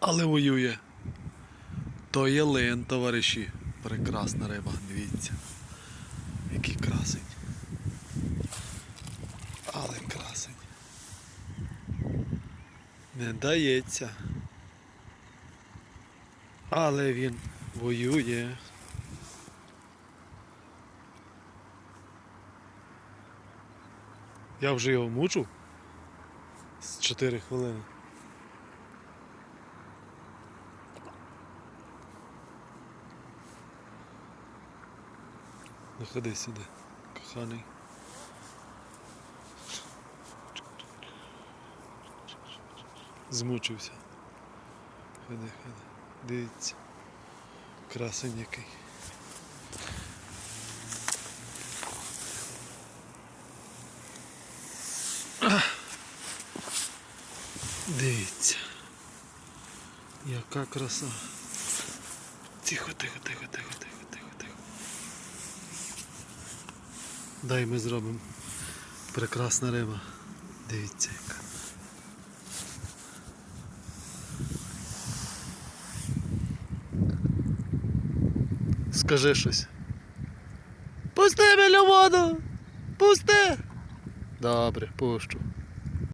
Але воює. То є лин, товариші. Прекрасна риба, дивіться. Який красень. Але красень. Не дається. Але він воює. Я вже його мучу з 4 хвилини. Ну сюди, коханий. Змучився. Ходи, ходи. Дивіться. Красень який. Дивіться. Яка краса. Тихо, тихо, тихо, тихо, тихо, тихо, тихо. Дай ми зробимо. Прекрасна риба. Дивіться яка. Скажи щось. Пусти мене воду! Пусти! Добре, пущу.